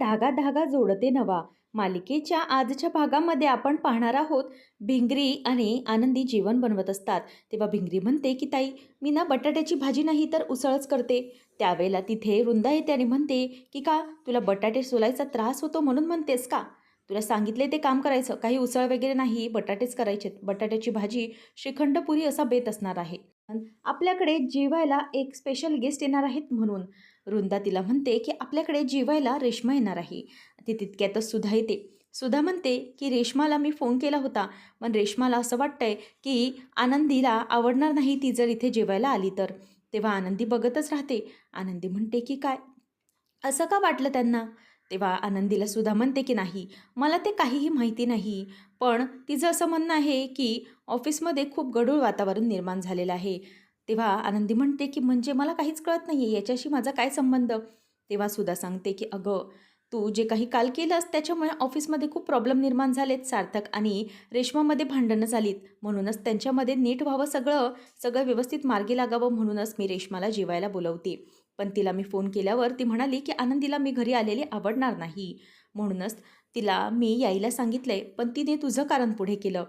धागा धागा जोडते नवा. मालिकेच्या आजच्या भागामध्ये आपण पाहणार आहोत भिंगरी आणि आनंदी जेवण बनवत असतात. तेव्हा भिंगरी म्हणते की ताई मी ना बटाट्याची भाजी नाही तर उसळच करते. त्यावेळेला तिथे रुंदा येते आणि म्हणते की का तुला बटाटे सोलायचा त्रास होतो म्हणून म्हणतेस का? तुला सांगितले ते काम करायचं. काही उसळ वगैरे नाही बटाटेच करायचे. बटाट्याची भाजी श्रीखंडपुरी असा बेत असणार आहे. आपल्याकडे जेवायला एक स्पेशल गेस्ट येणार आहेत म्हणून. वृंदा तिला म्हणते की आपल्याकडे जेवायला रेश्मा येणार आहे. ती तितक्यातच सुधा येते सुधा म्हणते की रेश्माला मी फोन केला होता पण रेश्माला असं वाटतंय की आनंदीला आवडणार नाही ती जर इथे जेवायला आली तर. तेव्हा आनंदी बघतच राहते. आनंदी म्हणते की काय? असं का वाटलं त्यांना? तेव्हा आनंदीला सुद्धा म्हणते की नाही मला ते काहीही माहिती नाही पण तिचं असं म्हणणं आहे की ऑफिसमध्ये खूप गढूळ वातावरण निर्माण झालेलं आहे. तेव्हा आनंदी म्हणते की म्हणजे मला काहीच कळत नाही आहे याच्याशी माझा काय संबंध? तेव्हा सुद्धा सांगते की अगं तू जे काही काल केलंस त्याच्यामुळे ऑफिसमध्ये खूप प्रॉब्लेम निर्माण झालेत सार्थक आणि रेश्मामध्ये भांडणं झालीत. म्हणूनच त्यांच्यामध्ये नीट व्हावं सगळं सगळं व्यवस्थित मार्गी लागावं म्हणूनच मी रेश्माला जेवायला बोलवते. पण तिला मी फोन केल्यावर ती म्हणाली की आनंदीला मी घरी आलेली आवडणार नाही. म्हणूनच तिला मी यायला सांगितलं आहे पण तिने तुझं कारण पुढे केलं.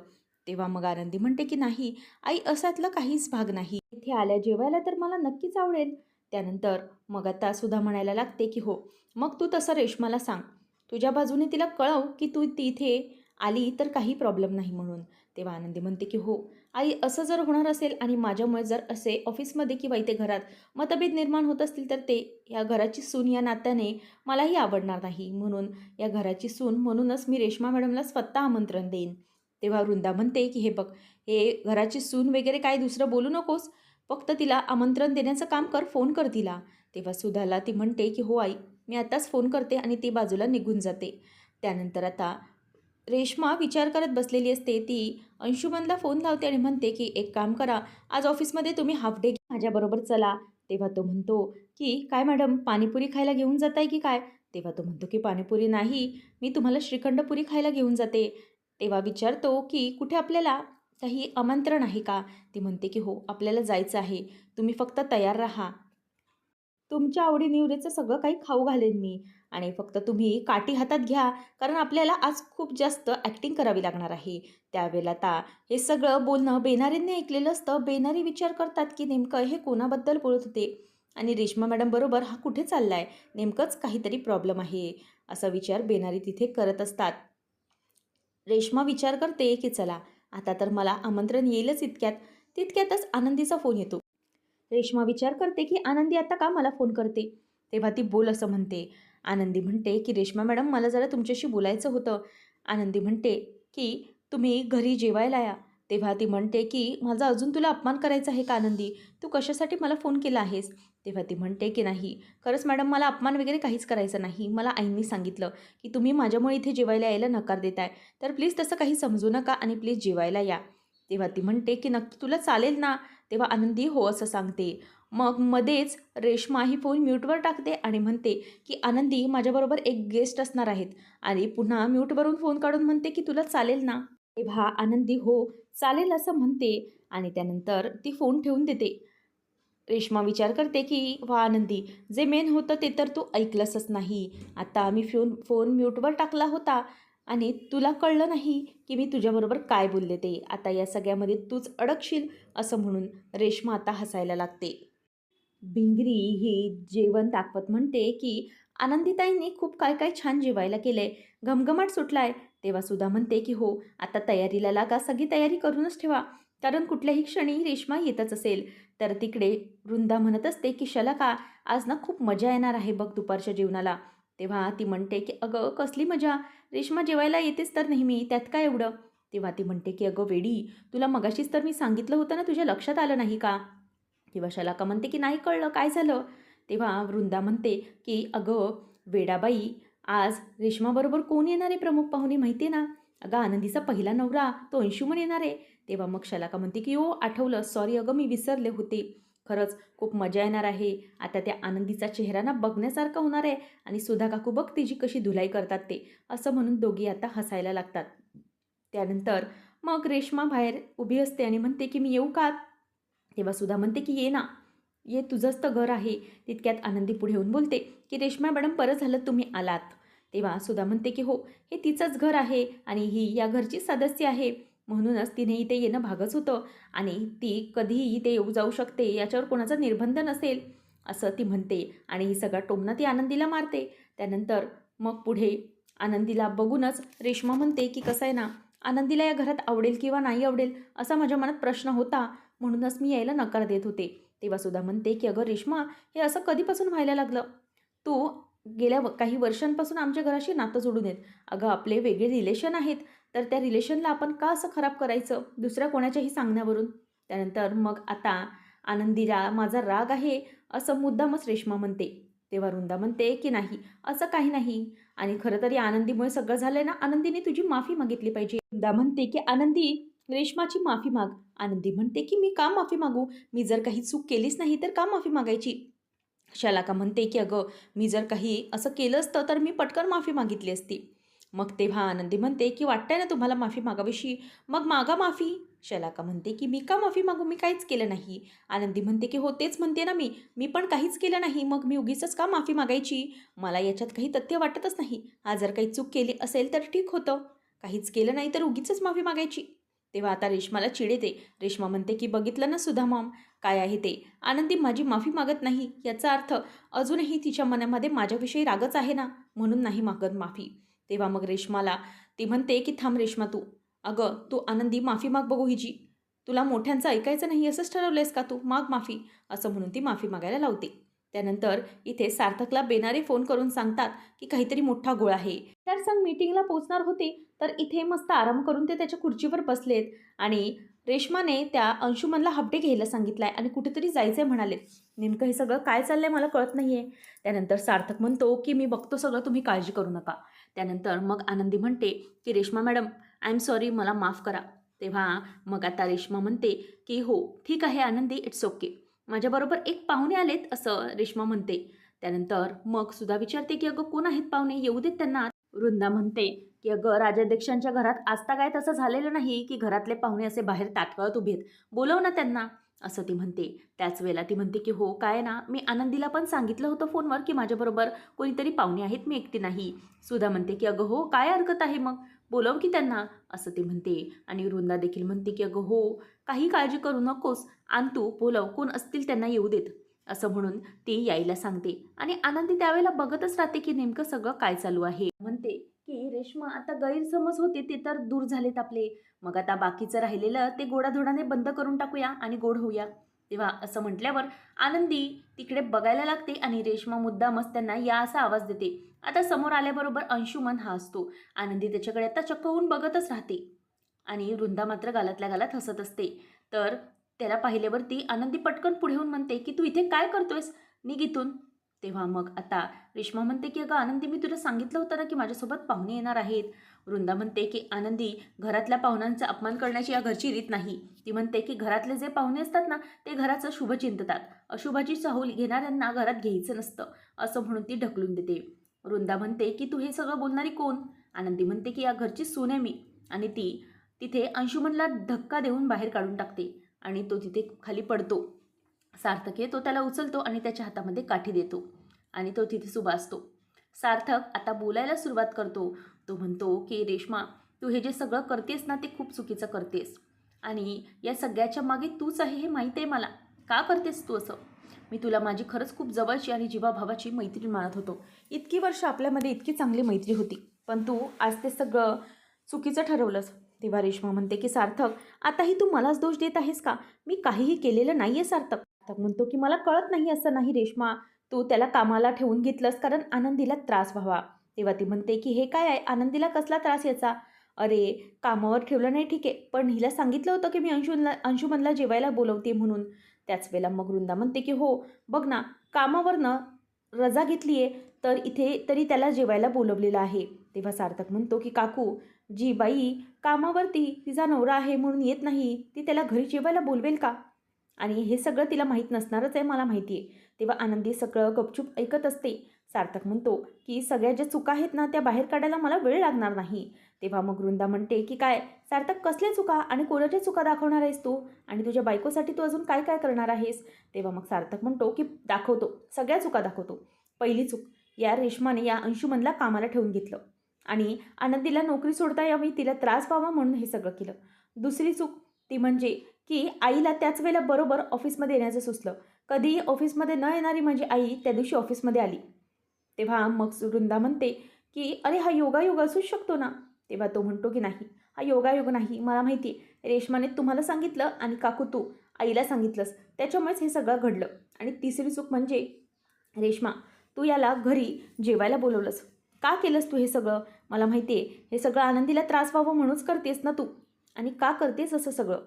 तेव्हा मग आनंदी म्हणते की नाही आई असातलं काहीच भाग नाही. इथे आल्या जेवायला तर मला नक्कीच आवडेल. त्यानंतर मग आता सुद्धा म्हणायला लागते की हो मग तू तसं रेश्माला सांग. तुझ्या बाजूने तिला कळव की तू तिथे आली तर काही प्रॉब्लेम नाही म्हणून. तेव्हा आनंदी म्हणते की हो आई असं जर होणार असेल आणि माझ्यामुळे जर असे ऑफिसमध्ये किंवा इथे घरात मतभेद निर्माण होत असतील तर ते या घराची सून या नात्याने मलाही आवडणार नाही. म्हणून या घराची सून म्हणूनच मी रेश्मा मॅडमला स्वतः आमंत्रण देईन. तेव्हा वृंदा म्हणते की हे बघ हे घराची सून वगैरे काय दुसरं बोलू नकोस. फक्त तिला आमंत्रण देण्याचं काम कर फोन कर तिला. तेव्हा सुधाला ती म्हणते की हो आई मी आत्ताच फोन करते आणि ती बाजूला निघून जाते. त्यानंतर आता रेश्मा विचार करत बसलेली असते. ती अंशुमनला फोन लावते आणि म्हणते की एक काम करा आज ऑफिसमध्ये तुम्ही हाफ डे माझ्याबरोबर चला. तेव्हा तो म्हणतो की काय मॅडम पाणीपुरी खायला घेऊन जाताय की काय? तेव्हा तो म्हणतो की पाणीपुरी नाही मी तुम्हाला श्रीखंडपुरी खायला घेऊन जाते. तेव्हा विचारतो की कुठे आपल्याला काही आमंत्रण आहे का? ती म्हणते की हो आपल्याला जायचं आहे. तुम्ही फक्त तयार राहा. तुमच्या आवडीनिवडीचं सगळं काही खाऊ घालेन मी. आणि फक्त तुम्ही काठी हातात घ्या कारण आपल्याला आज खूप जास्त ॲक्टिंग करावी लागणार आहे. त्यावेळेला आता हे सगळं बोलणं बेनारींनी ऐकलेलं असतं. बेनारी विचार करतात की नेमकं हे कोणाबद्दल बोलत होते? आणि रेश्मा मॅडम बरोबर हा कुठे चालला आहे नेमकंच काहीतरी प्रॉब्लेम आहे. असा विचार बेनारी तिथे करत असतात. रेश्मा विचार करते की चला आता तर मला आमंत्रण येईलच इतक्यात. तितक्यातच आनंदीचा फोन येतो. रेश्मा विचार करते की आनंदी आता का मला फोन करते? तेव्हा ती बोल असं म्हणते. आनंदी म्हणते की रेश्मा मॅडम मला जरा तुमच्याशी बोलायचं होतं. आनंदी म्हणते की तुम्ही घरी जेवायला या. तेव्हा ती म्हणते की माझा अजून तुला अपमान करायचा आहे का आनंदी? तू कशासाठी मला फोन केला आहेस? तेव्हा ती म्हणते की नाही. खरंच मॅडम मला अपमान वगैरे काहीच करायचं नाही. मला आईंनी सांगितलं की तुम्ही माझ्यामुळे इथे जेवायला यायला नकार देताय. तर प्लीज तसं काही समजू नका आणि प्लीज जेवायला या. तेव्हा ती म्हणते की नक्की तुला चालेल ना? तेव्हा आनंदी हो असं सांगते. मग मध्येच रेश्मा ही फोन म्यूटवर टाकते आणि म्हणते की आनंदी माझ्याबरोबर एक गेस्ट असणार आहेत आणि पुन्हा म्यूटवरून फोन काढून म्हणते की तुला चालेल ना? तेव्हा आनंदी हो चालेल असं म्हणते आणि त्यानंतर ती फोन ठेवून देते. रेश्मा विचार करते की वा आनंदी जे मेन होतं ते तर तू ऐकलंसच नाही. आता मी फोन फोन म्यूटवर टाकला होता आणि तुला कळलं नाही की मी तुझ्याबरोबर काय बोलले ते. आता या सगळ्यामध्ये तूच अडकशील असं म्हणून रेश्मा आता हसायला लागते. भिंगरी ही जेवण दाखवत म्हणते की आनंदीताईंनी खूप काय काय छान जेवायला केलं आहे घमघमाट सुटला आहे तेव्हा सुद्धा म्हणते की हो आता तयारीला लागा सगळी तयारी करूनच ठेवा. कारण कुठल्याही क्षणी रेश्मा येतच असेल. तर तिकडे वृंदा म्हणत असते की शलाका आज ना खूप मजा येणार आहे बघ दुपारच्या जेवणाला. तेव्हा ती म्हणते की अगं कसली मजा? रेश्मा जेवायला येतेच तर नेहमी त्यात काय एवढं? तेव्हा ती म्हणते की अगं वेडी तुला मगाशीच तर मी सांगितलं होतं ना तुझ्या लक्षात आलं नाही का? तेव्हा शलाका म्हणते की नाही कळलं काय झालं? तेव्हा वृंदा म्हणते की अगं वेडाबाई आज रेश्माबरोबर कोण येणार आहे प्रमुख पाहुणे माहिती आहे ना? अगं आनंदीचा पहिला नवरा तो अंशुमन येणार आहे. तेव्हा मग शलाका म्हणते की ओ आठवलं. सॉरी अगं मी विसरले होते. खरंच खूप मजा येणार आहे. आता त्या आनंदीचा चेहरा ना बघण्यासारखा होणार आहे आणि सुधा काकू बघ तिची कशी धुलाई करतात ते असं म्हणून दोघी आता हसायला लागतात. त्यानंतर मग रेश्मा बाहेर उभी असते आणि म्हणते की मी येऊ का? तेव्हा सुद्धा म्हणते की ये ना. ये तुझंच तर घर आहे. तितक्यात आनंदी पुढे येऊन बोलते की रेश्मा मॅडम बरं झालं तुम्ही आलात. तेव्हा सुधा म्हणते की हो हे तिचंच घर आहे आणि ही या घरची सदस्य आहे. म्हणूनच तिने इथे येणं भागच होतं आणि ती कधीही इथे येऊ जाऊ शकते याच्यावर कोणाचा निर्बंध नसेल असं ती म्हणते आणि ही सगळा टोमना ती आनंदीला मारते. त्यानंतर मग पुढे आनंदीला बघूनच रेश्मा म्हणते की कसं आहे ना आनंदीला या घरात आवडेल किंवा नाही आवडेल असा माझ्या मनात प्रश्न होता म्हणूनच मी यायला नकार देत होते. तेव्हा सुद्धा म्हणते की अगं रेश्मा हे असं कधीपासून व्हायला लागलं? तू गेल्या व- काही वर्षांपासून आमच्या घराशी नातं जोडून येत. अगं आपले वेगळे रिलेशन आहेत. तर त्या रिलेशनला आपण का असं खराब करायचं? दुसऱ्या कोणाच्याही सांगण्यावरून. त्यानंतर मग आता आनंदीला माझा राग आहे असं मुद्दामच रेश्मा म्हणते. तेव्हा वृंदा म्हणते की नाही असं काही नाही. आणि खरं तरी आनंदीमुळे सगळं झालंय ना? आनंदीने तुझी माफी मागितली पाहिजे. वृंदा म्हणते की आनंदी रेश्माची माफी माग. आनंदी म्हणते की मी का माफी मागू? मी जर काही चूक केलीच नाही तर का माफी मागायची? शालाका म्हणते की अगं मी जर काही असं केलं असतं तर मी पटकन माफी मागितली असती. मग तेव्हा आनंदी म्हणते की वाटतंय ना तुम्हाला माफी मागावीशी? मग मागा माफी. शलाका म्हणते की मी का माफी मागू? मी काहीच केलं नाही. आनंदी म्हणते की हो तेच म्हणते ना मी. मी पण काहीच केलं नाही. मग मी उगीच का माफी मागायची? मला याच्यात काही तथ्य वाटतच नाही. हा जर काही चूक केली असेल तर ठीक होतं. काहीच केलं नाही तर उगीच माफी मागायची. तेव्हा आता रेश्माला चिड येते रेश्मा म्हणते की बघितलं ना सुधा मॉम काय आहे ते? आनंदी माझी माफी मागत नाही. याचा अर्थ अजूनही तिच्या मनामध्ये माझ्याविषयी रागच आहे ना? म्हणून नाही मागत माफी. तेव्हा मग रेश्माला ती म्हणते की थांब रेश्मा तू. अगं तू आनंदी माफी माग बघू हिजी तुला मोठ्यांचं ऐकायचं नाही असंच ठरवलंयस का तू? माग माफी. असं म्हणून ती माफी मागायला लावते. त्यानंतर इथे सार्थकला बेनारे फोन करून सांगतात की काहीतरी मोठा गोळ आहे. तर संघ मीटिंगला पोचणार होते तर इथे मस्त आराम करून ते त्याच्या खुर्चीवर बसलेत आणि रेश्माने त्या अंशुमनला हप्ते घ्यायला सांगितलाय आणि कुठेतरी जायचंय म्हणाले नेमकं हे सगळं काय चाललंय मला कळत नाहीये. त्यानंतर सार्थक म्हणतो की मी बघतो सगळं तुम्ही काळजी करू नका. त्यानंतर मग आनंदी म्हणते की Reshma madam I am sorry मला माफ करा. तेव्हा मग आता रेश्मा म्हणते की हो ठीक आहे आनंदी इट्स ओके. माझ्याबरोबर एक पाहुणे आलेत असं रेश्मा म्हणते. त्यानंतर मग सुद्धा विचारते की अगं कोण आहेत पाहुणे? येऊ देत त्यांना. वृंदा म्हणते की अगं राजाध्यक्षांच्या घरात आजता काय तसं झालेलं नाही की घरातले पाहुणे असे बाहेर ताटकळत उभेत. बोलव ना त्यांना. असं ती म्हणते. त्याच वेळेला ती म्हणते की हो काय ना मी आनंदीला पण सांगितलं होतं फोनवर की माझ्याबरोबर कोणीतरी पाहुणे आहेत मी एकटी नाही. सुधा म्हणते की अगं हो काय हरकत आहे मग? बोलव की त्यांना? असं ती म्हणते. आणि वृंदा देखील म्हणते की अगं हो काही काळजी करू नकोस. आण तू बोलव कोण असतील त्यांना येऊ देत. असं म्हणून ती यायला सांगते. आणि आनंदी त्यावेळेला बघतच राहते की नेमकं सगळं काय चालू आहे. म्हणते की रेश्मा आता गैरसमज होते ते तर दूर झालेत आपले. मग आता बाकीचं राहिलेलं ते गोडाधोडाने बंद करून टाकूया आणि गोड होऊया. तेव्हा असं म्हटल्यावर आनंदी तिकडे बघायला लागते आणि रेश्मा मुद्दामच त्यांना या असा आवाज देते. आता समोर आल्याबरोबर अंशुमन हा असतो. आनंदी त्याच्याकडे आता चक्क होऊन बघतच राहते. आणि वृंदा मात्र गालातल्या गालात हसत असते. तर त्याला पाहिल्यावर ती आनंदी पटकन पुढे येऊन म्हणते की तू इथे काय करतोयस? निघ इथून. तेव्हा मग आता रेश्मा म्हणते की अगं आनंदी मी तुला सांगितलं होतं ना की माझ्यासोबत पाहुणे येणार आहेत. वृंदा म्हणते की आनंदी घरातल्या पाहुण्यांचा अपमान करण्याची या घरची रीत नाही ती म्हणते की घरातले जे पाहुणे असतात ना ते घराचं शुभ चिंततात. अशुभाची चाहूल घेणाऱ्यांना घरात घ्यायचं नसतं असं म्हणून ती ढकलून देते. वृंदा म्हणते की तू हे सगळं बोलणारी कोण आनंदी म्हणते की या घरची सून आहे मी. आणि ती तिथे अंशुमनला धक्का देऊन बाहेर काढून टाकते आणि तो तिथे खाली पडतो. सार्थक तो त्याला उचलतो आणि त्याच्या हातामध्ये काठी देतो आणि तो तिथे सुभासतो सार्थक आता बोलायला सुरुवात करतो. तो म्हणतो की रेश्मा तू हे जे सगळं करतेस ना ते खूप चुकीचं करतेस. आणि या सगळ्याच्या मागे तूच आहे हे माहीत आहे मला. का करतेस तू असं? मी तुला माझी खरंच खूप जवळची आणि जीवाभावाची मैत्रीण मानत होतो. इतकी वर्ष आपल्यामध्ये इतकी चांगली मैत्री होती. पण तू आज ते सगळं चुकीचं ठरवलंस. तेव्हा रेश्मा म्हणते की सार्थक आताही तू मलाच दोष देत आहेस का? मी काहीही केलेलं नाही आहे सार्थक. सार्थक म्हणतो की मला कळत नाही असं नाही रेश्मा. तू त्याला कामाला ठेवून घेतलंस कारण आनंदीला त्रास व्हावा. तेव्हा ती म्हणते की हे काय आहे? आनंदीला कसला त्रास याचा? अरे कामावर ठेवलं नाही ठीक आहे. पण हिला सांगितलं होतं की मी अंशुमनला अंशुमनला जेवायला बोलवते म्हणून. त्याच वेळेला मग वृंदा म्हणते की हो बघ ना कामावरनं रजा घेतली आहे तर इथे तरी त्याला जेवायला बोलवलेलं आहे. तेव्हा सार्थक म्हणतो की काकू जी बाई कामावरती तिचा नवरा आहे म्हणून येत नाही ती त्याला घरी जेवायला बोलवेल का? आणि हे सगळं तिला माहीत नसणारच आहे मला माहिती आहे तेव्हा आनंदी सगळं गपचूप ऐकत असते. सार्थक म्हणतो की सगळ्या ज्या चुका आहेत ना त्या बाहेर काढायला मला वेळ लागणार नाही. तेव्हा मग वृंदा म्हणते की काय सार्थक कसल्या चुका आणि कोणाच्या चुका दाखवणार आहेस तू? आणि तुझ्या बायकोसाठी तू अजून काय काय करणार आहेस? तेव्हा मग सार्थक म्हणतो की दाखवतो सगळ्या चुका दाखवतो. पहिली चूक या रेश्माने या अंशुमनला कामाला ठेवून घेतलं. आणि आनंदीला नोकरी सोडता यावी तिला त्रास व्हावा म्हणून हे सगळं केलं. दुसरी चूक ती म्हणजे की आईला त्याच वेळेला बरोबर ऑफिसमध्ये येण्याचं सुचलं. कधीही ऑफिसमध्ये न येणारी माझी आई त्या दिवशी ऑफिसमध्ये आली. तेव्हा मग वृंदा म्हणते की अरे हा योगायोग असूच शकतो ना? तेव्हा तो म्हणतो की नाही हा योगायोग नाही. मला माहिती आहे रेश्माने तुम्हाला सांगितलं आणि काकू तू आईला सांगितलंस. त्याच्यामुळेच हे सगळं घडलं. आणि तिसरी चूक म्हणजे रेश्मा तू याला घरी जेवायला बोलवलंस. का केलंस तू हे सगळं? मला माहिती आहे हे सगळं आनंदीला त्रास व्हावं म्हणूनच करतेस ना तू? आणि का करतेस असं सगळं?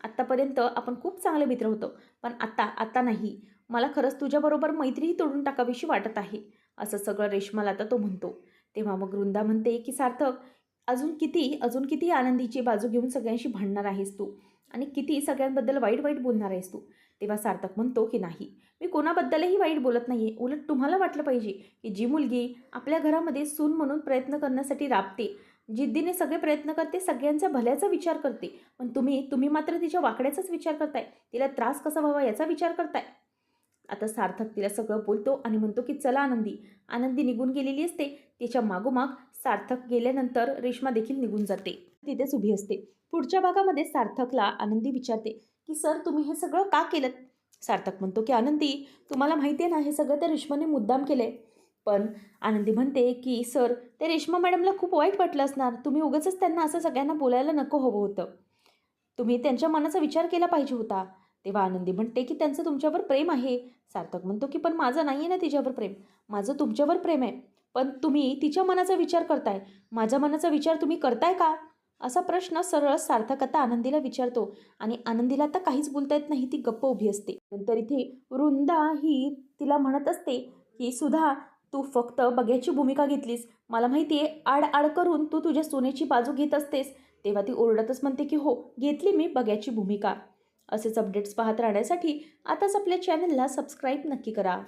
आत्तापर्यंत आपण खूप चांगले मित्र होतो पण आत्ता आत्ता नाही. मला खरंच तुझ्याबरोबर मैत्रीही तोडून टाकावीशी वाटत आहे असं सगळं रेश्माला आता तो म्हणतो. तेव्हा मग वृंदा म्हणते की सार्थक अजून किती अजून किती आनंदीची बाजू घेऊन सगळ्यांशी भांडणार आहेस तू? आणि किती सगळ्यांबद्दल वाईट वाईट बोलणार आहेस तू? तेव्हा सार्थक म्हणतो की नाही मी कोणाबद्दलही वाईट बोलत नाही आहे उलट तुम्हाला वाटलं पाहिजे की जी मुलगी आपल्या घरामध्ये सून म्हणून प्रयत्न करण्यासाठी राबते जिद्दीने सगळे प्रयत्न करते सगळ्यांचा भल्याचा विचार करते. पण तुम्ही तुम्ही मात्र तिच्या वाकड्याचाच विचार करताय. तिला त्रास कसा व्हावा याचा विचार करताय. आता सार्थक तिला सगळं बोलतो आणि म्हणतो की चला आनंदी. आनंदी निघून गेलेली असते. तिच्या मागोमाग सार्थक गेल्यानंतर रेश्मा देखील निघून जाते. तिथेच उभी असते. पुढच्या भागामध्ये सार्थकला आनंदी विचारते की सर तुम्ही हे सगळं का केलं सार्थक म्हणतो की आनंदी तुम्हाला माहिती आहे ना हे सगळं त्या रेश्माने मुद्दाम केलं आहे पण आनंदी म्हणते की सर ते रेश्मा मॅडमला खूप वाईट वाटलं असणार. तुम्ही उगाचच त्यांना असं सगळ्यांना बोलायला नको हवं होतं. तुम्ही त्यांच्या मनाचा विचार केला पाहिजे होता. तेव्हा आनंदी म्हणते की त्यांचं तुमच्यावर प्रेम आहे. सार्थक म्हणतो की पण माझं नाही आहे ना तिच्यावर प्रेम. माझं तुमच्यावर प्रेम आहे. पण तुम्ही तिच्या मनाचा विचार करताय. माझ्या मनाचा विचार तुम्ही करताय का? असा प्रश्न सरळ सार्थक आता आनंदीला विचारतो आणि आनंदीला आता काहीच बोलता येत नाही. ती गप्प उभी असते. नंतर इथे वृंदा ही तिला म्हणत असते की सुधा तू फक्त बघ्याची भूमिका घेतलीस. मला माहिती आहे आड आड करून तू तुझ्या सोन्याची बाजू घेत असतेस. तेव्हा ती ओरडतच म्हणते की हो घेतली मी बघ्याची भूमिका. असेच अपडेट्स पाहत राहण्यासाठी आताच आपल्या चॅनलला सबस्क्राईब नक्की करा.